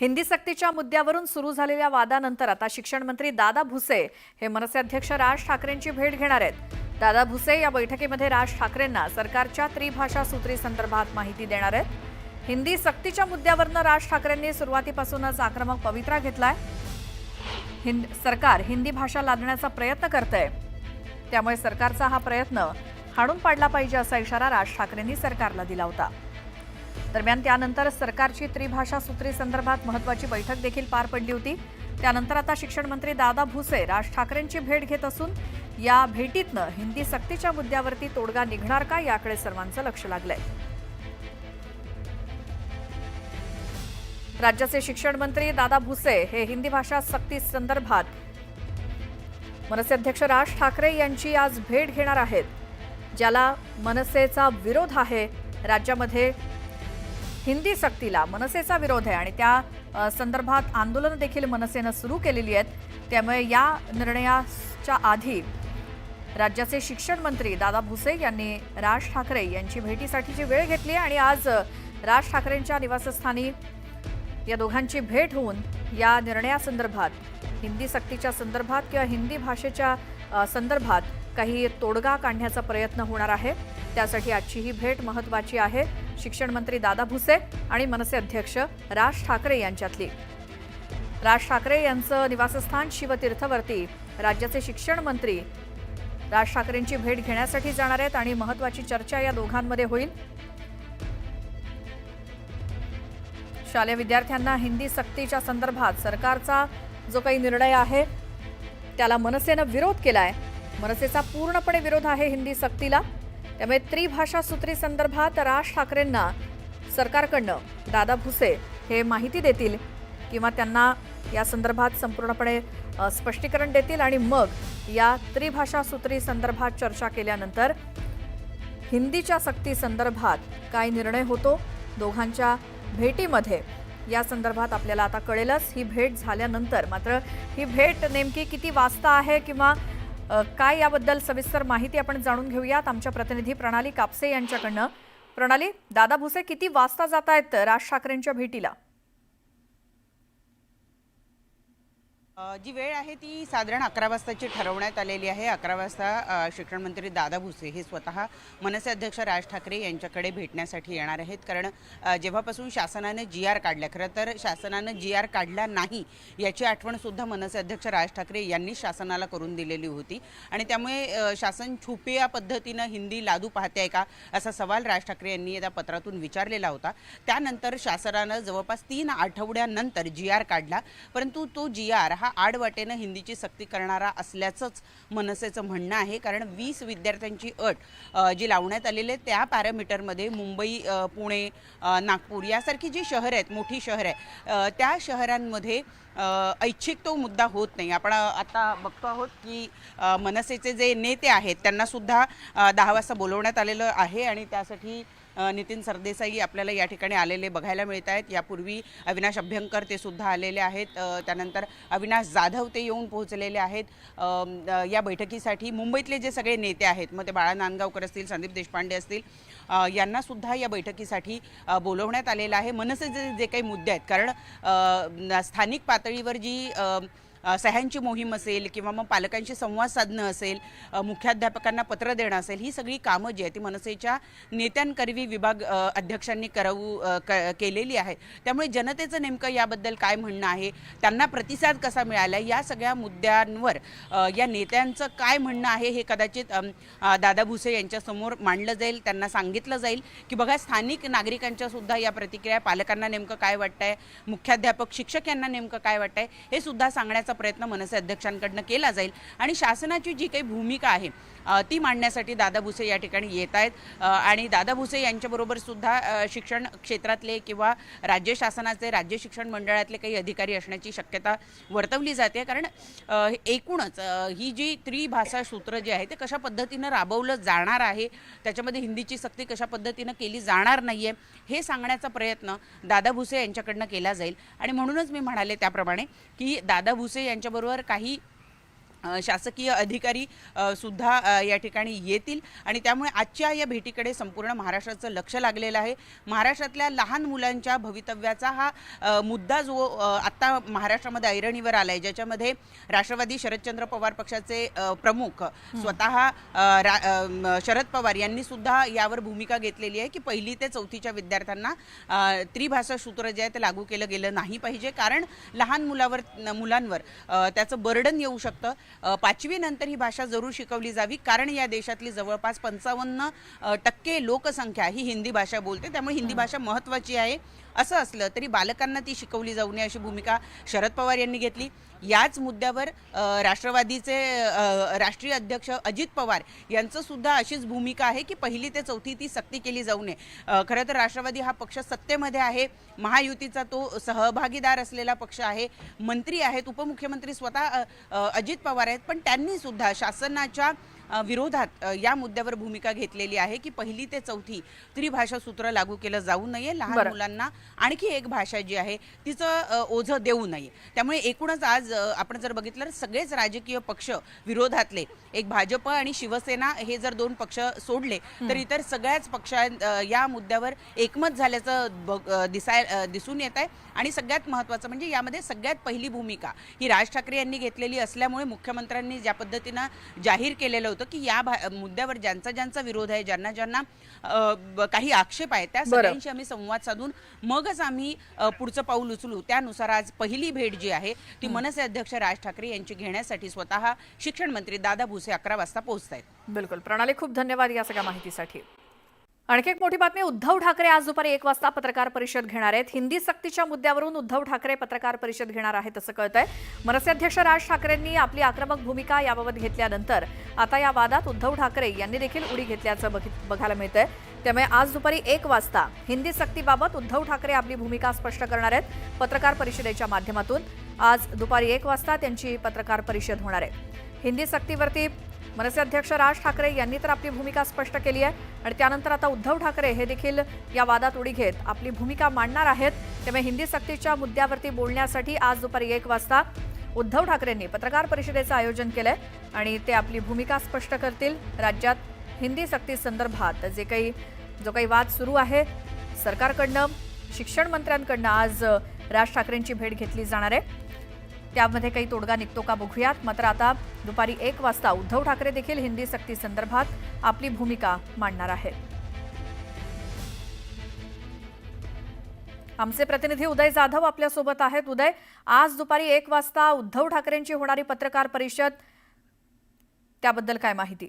हिंदी सक्तीच्या मुद्द्यावरून सुरू झालेल्या वादानंतर आता शिक्षण मंत्री दादा भुसे हे मनसे अध्यक्ष राज ठाकरेंची भेट घेणार आहेत. दादा भुसे या बैठकीमध्ये राज ठाकरेंना सरकारच्या त्रिभाषा सूत्री संदर्भात माहिती देणार आहेत. हिंदी सक्तीच्या मुद्द्यावरनं राज ठाकरेंनी सुरुवातीपासूनच आक्रमक पवित्रा घेतलाय. हिंद सरकार हिंदी भाषा लादण्याचा प्रयत्न करतंय. त्यामुळे सरकारचा हा प्रयत्न हाणून पाडला पाहिजे असा इशारा राज ठाकरेंनी सरकारला दिला होता. दरम्यान त्यानंतर सरकारची त्रिभाषा सूत्री संदर्भात महत्वाची बैठक देखील पार पडली होती. त्यानंतर आता शिक्षण मंत्री दादा भुसे राज ठाकरेंची भेट घेत असून या भेटीतनं हिंदी सक्तीच्या मुद्द्यावरती तोडगा निघणार का याकडे सर्वांचं लक्ष लागलंय. राज्याचे शिक्षण मंत्री दादा भुसे हे हिंदी भाषा सक्ती संदर्भात मनसे अध्यक्ष राज ठाकरे यांची आज भेट घेणार आहेत. ज्याला मनसेचा विरोध आहे राज्यामध्ये हिंदी सक्तीला मनसेचा विरोध आहे आणि त्या संदर्भात आंदोलनं देखील मनसेनं सुरू केलेली आहेत. त्यामुळे या निर्णयाच्या आधी राज्याचे शिक्षण मंत्री दादा भुसे यांनी राज ठाकरे यांची भेटीसाठीची वेळ घेतली आणि आज राज ठाकरेंच्या निवासस्थानी या दोघांची भेट होऊन या निर्णयासंदर्भात हिंदी सक्तीच्या संदर्भात किंवा हिंदी भाषेच्या संदर्भात काही तोडगा काढण्याचा प्रयत्न होणार आहे. त्यासाठी आजची ही भेट महत्वाची आहे. शिक्षण मंत्री दादा भुसे आणि मनसे अध्यक्ष राज ठाकरे यांच्यातली. राज ठाकरे यांचं निवासस्थान शिवतीर्थवरती. राज्याचे शिक्षण मंत्री राज ठाकरेंची भेट घेण्यासाठी जाणार आहेत आणि महत्वाची चर्चा या दोघांमध्ये होईल. शालेय विद्यार्थ्यांना हिंदी सक्तीच्या संदर्भात सरकारचा जो काही निर्णय आहे त्याला मनसेनं विरोध केलाय. मनसेचा पूर्णपणे विरोध आहे हिंदी सक्तीला. त्यामुळे त्रिभाषा सूत्री संदर्भात राज ठाकरेंना सरकारकडनं दादा भुसे हे माहिती देतील किंवा त्यांना या संदर्भात संपूर्णपणे स्पष्टीकरण देतील आणि मग या त्रिभाषा सूत्री संदर्भात चर्चा केल्यानंतर हिंदीच्या सक्ती संदर्भात काय निर्णय होतो दोघांच्या भेटीमध्ये या संदर्भात आपल्याला आता कळेलच. ही भेट झाल्यानंतर मात्र ही भेट नेमकी किती वाजता आहे किंवा काय याबद्दल सविस्तर माहिती आपण जाणून घेऊयात. आमच्या प्रतिनिधी प्रणाली कापसे यांच्याकडनं. प्रणाली दादा भुसे किती वाजता जात आहेत राज ठाकरेंच्या भेटीला? जी वेळ आहे ती साधारण अकरा वाजताची ठरवण्यात आलेली आहे. अकरा वाजता शिक्षण मंत्री दादा भुसे हे स्वतः मनसे अध्यक्ष राज ठाकरे यांच्याकडे भेटण्यासाठी येणार आहेत. कारण जेव्हापासून शासनानं जी आर काढल्या खरं तर शासनानं जी आर काढला नाही याची आठवणसुद्धा मनसे अध्यक्ष राज ठाकरे यांनी शासनाला करून दिलेली होती. आणि त्यामुळे शासन छुपिया पद्धतीनं हिंदी लादू पाहते आहे का असा सवाल राज ठाकरे यांनी त्या पत्रातून विचारलेला होता. त्यानंतर शासनानं जवळपास तीन आठवड्यानंतर जी आर काढला परंतु तो जी आर हा आडवाटेनं हिंदीची सक्ती करणारा असल्याचंच मनसेचं म्हणणं आहे. कारण वीस विद्यार्थ्यांची अट जी लावण्यात आलेली आहे त्या पॅरामीटरमध्ये मुंबई पुणे नागपूर यासारखी जी शहरं आहेत मोठी शहरं आहे त्या शहरांमध्ये ऐच्छिक तो मुद्दा होत नाही. आपण आता बघतो आहोत की मनसेचे जे नेते आहेत त्यांनासुद्धा दहा वाजता बोलवण्यात आलेलं आहे आणि त्यासाठी नितीन सरदेसाई आपल्याला या ठिकाणी आलेले बघायला मिळत आहेत. यापूर्वी अविनाश अभ्यंकर ते सुद्धा आलेले आहेत. त्यानंतर अविनाश जाधव ते येऊन पोहोचलेले आहेत. या बैठकीसाठी मुंबईतले जे सगळे नेते आहेत मग ते बाळा नांदगावकर असतील संदीप देशपांडे असतील यांना सुद्धा या बैठकीसाठी बोलवण्यात आलेलं आहे. मनसेचे जे काही मुद्दे आहेत कारण स्थानिक पातळीवर जी सह्यांची मोहीम असेल किंवा मग पालकांशी संवाद साधणं असेल मुख्याध्यापकांना पत्र देणं असेल ही सगळी कामं जी आहेत ती मनसेच्या नेत्यांकरवी विभाग अध्यक्षांनी करवू क केलेली आहेत. त्यामुळे जनतेचं नेमकं याबद्दल काय म्हणणं आहे त्यांना प्रतिसाद कसा मिळाला या सगळ्या मुद्द्यांवर या नेत्यांचं काय म्हणणं आहे हे कदाचित दादा भुसे यांच्यासमोर मांडलं जाईल त्यांना सांगितलं जाईल. की बघा स्थानिक नागरिकांच्या सुद्धा या प्रतिक्रिया पालकांना नेमकं काय वाटतंय मुख्याध्यापक शिक्षक यांना नेमकं काय वाटतंय हे सुद्धा सांगण्याचा प्रयत्न मनसे अध्यक्षांकडनं केला जाईल. आणि शासनाची जी काही भूमिका आहे ती मांडण्यासाठी दादा भुसे या ठिकाणी येत आहेत. आणि दादा भुसे यांच्याबरोबर सुद्धा शिक्षण क्षेत्रातले किंवा राज्य शासनाचे राज्य शिक्षण मंडळातले काही अधिकारी असण्याची शक्यता वर्तवली जाते. कारण एकूणच ही जी त्रिभाषा सूत्र जे आहे ते कशा पद्धतीनं राबवलं जाणार आहे त्याच्यामध्ये हिंदीची सक्ती कशा पद्धतीनं केली जाणार नाही आहे हे सांगण्याचा प्रयत्न दादा भुसे यांच्याकडनं केला जाईल. आणि म्हणूनच मी म्हणाले त्याप्रमाणे की दादा भुसे यांच्याबरोबर काही शासकीय अधिकारी सुद्धा या ठिकाणी येतील. आणि त्यामुळे आजच्या या भेटीकडे संपूर्ण महाराष्ट्राचं लक्ष लागलेलं आहे. महाराष्ट्रातल्या लहान मुलांच्या भवितव्याचा हा मुद्दा जो आत्ता महाराष्ट्रामध्ये ऐरणीवर आला आहे ज्याच्यामध्ये राष्ट्रवादी शरदचंद्र पवार पक्षाचे प्रमुख स्वतः शरद पवार यांनी सुद्धा यावर भूमिका घेतलेली आहे की पहिली ते चौथीच्या विद्यार्थ्यांना त्रिभाषा सूत्र जे आहे ते लागू केलं गेलं नाही पाहिजे. कारण लहान मुलावर मुलांवर त्याचं बर्डन येऊ शकतं. अ, पाचवी नंतर ही भाषा जरूर शिकवली जावी कारण या देशातली जवळपास पंचावन्न टक्के लोकसंख्या ही हिंदी भाषा बोलते. त्यामुळे हिंदी भाषा महत्त्वाची आहे. असं असलं तरी बालकांना ती शिकवली जाऊ नये अशी भूमिका शरद पवार यांनी घेतली. याच मुद्द्यावर राष्ट्रवादीचे राष्ट्रीय अध्यक्ष अजित पवार यांचं सुद्धा अशीच भूमिका आहे की पहिली ते चौथी ती सक्ती केली जाऊ नये. खरं तर राष्ट्रवादी हा पक्ष सत्तेमध्ये आहे. महायुतीचा तो सहभागीदार असलेला पक्ष आहे. मंत्री आहेत उपमुख्यमंत्री स्वतः अजित पवार आहेत पण त्यांनी सुद्धा शासनाच्या विरोधात या मुद्द्यावर भूमिका घेतलेली आहे की पहिली ते चौथी त्रिभाषा सूत्र लागू केलं जाऊ नये लहान. मुलांना आणखी एक भाषा जी आहे तिचं ओझं देऊ नये. त्यामुळे एकूणच आज आपण जर बघितलं तर सगळेच राजकीय पक्ष विरोधातले एक भाजप आणि शिवसेना हे जर दोन पक्ष सोडले तर इतर सगळ्याच पक्षां या मुद्द्यावर एकमत झाल्याचं दिसाय दिसून येत आहे. आणि सगळ्यात महत्त्वाचं म्हणजे यामध्ये सगळ्यात पहिली भूमिका ही राज ठाकरे यांनी घेतलेली असल्यामुळे मुख्यमंत्र्यांनी ज्या पद्धतीनं जाहीर केलेलं होतं की या मुद्द्यावर ज्यांचा ज्यांचा विरोध आहे ज्यांना ज्यांना काही आक्षेप आहे त्या. सगळ्यांशी आम्ही संवाद साधून मगच आम्ही पुढचं पाऊल उचलू. त्यानुसार आज पहिली भेट जी आहे ती मनसे अध्यक्ष राज ठाकरे यांची घेण्यासाठी स्वतः शिक्षण मंत्री दादा भुसे अकरा वाजता पोहोचत आहेत बिलकुल. प्रणाली खूप धन्यवाद या सगळ्या माहितीसाठी. आणखी एक मोठी बातमी उद्धव ठाकरे आज दुपारी एक वाजता पत्रकार परिषद घेणार आहेत. हिंदी सक्तीच्या मुद्द्यावरून उद्धव ठाकरे पत्रकार परिषद घेणार आहेत असं कळतंय. मनसे अध्यक्ष राज ठाकरेंनी आपली आक्रमक भूमिका याबाबत घेतल्यानंतर आता या वादात उद्धव ठाकरे यांनी देखील उडी घेतल्याचं बघित- बघायला मिळतंय. त्यामुळे आज दुपारी एक वाजता हिंदी सक्तीबाबत उद्धव ठाकरे आपली भूमिका स्पष्ट करणार आहेत पत्रकार परिषदेच्या माध्यमातून. आज दुपारी एक वाजता त्यांची पत्रकार परिषद होणार आहे. हिंदी सक्तीवरती मनसे अध्यक्ष राज ठाकरे यांनी तर आपली भूमिका स्पष्ट केली आहे आणि त्यानंतर आता उद्धव ठाकरे हे देखील या वादात उडी घेत आपली भूमिका मांडणार आहेत. त्यामुळे हिंदी सक्तीच्या मुद्द्यावरती बोलण्यासाठी आज दुपारी एक वाजता उद्धव ठाकरेंनी पत्रकार परिषदेचं आयोजन केलंय आणि ते आपली भूमिका स्पष्ट करतील. राज्यात हिंदी सक्ती संदर्भात जे काही जो काही वाद सुरू आहे सरकारकडनं शिक्षण मंत्र्यांकडनं आज राज ठाकरेंची भेट घेतली जाणार आहे. त्यामध्ये काही तोडगा निघतो का बघूयात. मात्र आता दुपारी एक वाजता उद्धव ठाकरे देखील हिंदी सक्ती संदर्भात आपली भूमिका मांडणार आहेत. आमचे प्रतिनिधी उदय जाधव आपल्यासोबत आहेत. उदय आज दुपारी एक वाजता उद्धव ठाकरेंची होणारी पत्रकार परिषद त्याबद्दल काय माहिती?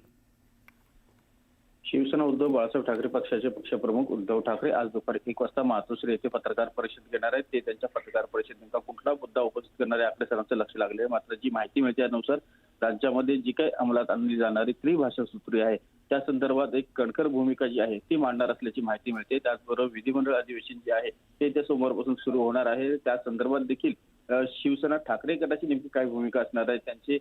शिवसेना उद्धव बाळासाहेब ठाकरे पक्षाचे पक्षप्रमुख उद्धव ठाकरे आज दुपारी एक वाजता मातोश्री येथे पत्रकार परिषद घेणार आहेत. ते त्यांच्या पत्रकार परिषदेत नेमका कुठला मुद्दा उपस्थित करणार आहे आपल्या सर्वांचं लक्ष लागले आहे. मात्र जी माहिती मिळते त्यानुसार राज्यामध्ये जी काही अंमलात आणली जाणारी त्रिभाषा सूत्री आहे त्या संदर्भात एक कणखर भूमिका जी आहे ती मांडणार असल्याची माहिती मिळते. त्याचबरोबर विधिमंडळ अधिवेशन जे आहे ते त्या सोमवारपासून सुरू होणार आहे. त्या संदर्भात देखील शिवसेना ठाकरे गटाची नेमकी काय भूमिका असणार आहे त्यांचे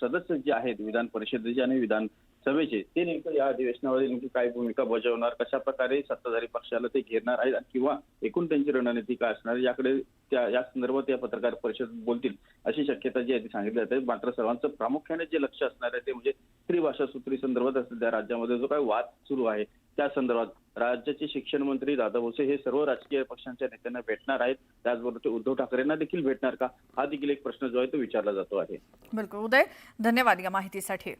सदस्य जे आहेत विधान परिषदेचे आणि विधान सभेचे. ते नेमकं या अधिवेशनामध्ये नेमकी काय भूमिका बजावणार कशा प्रकारे सत्ताधारी पक्षाला ते घेणार आहेत किंवा एकूण त्यांची रणनीती काय असणार याकडे त्या या संदर्भात या पत्रकार परिषद बोलतील अशी शक्यता जी आहे ती सांगितली जाते. मात्र सर्वांचं प्रामुख्याने जे लक्ष असणार आहे ते म्हणजे त्रिभाषा सूत्री संदर्भात सध्या राज्यामध्ये जो काही वाद सुरू आहे त्या संदर्भात राज्याचे शिक्षण मंत्री दादा भोसे हे सर्व राजकीय पक्षांच्या नेत्यांना भेटणार आहेत. त्याचबरोबर ते उद्धव ठाकरेंना देखील भेटणार का? हा देखील एक प्रश्न जो आहे तो विचारला जातो आहे. बिलकुल. उदय धन्यवाद या माहितीसाठी.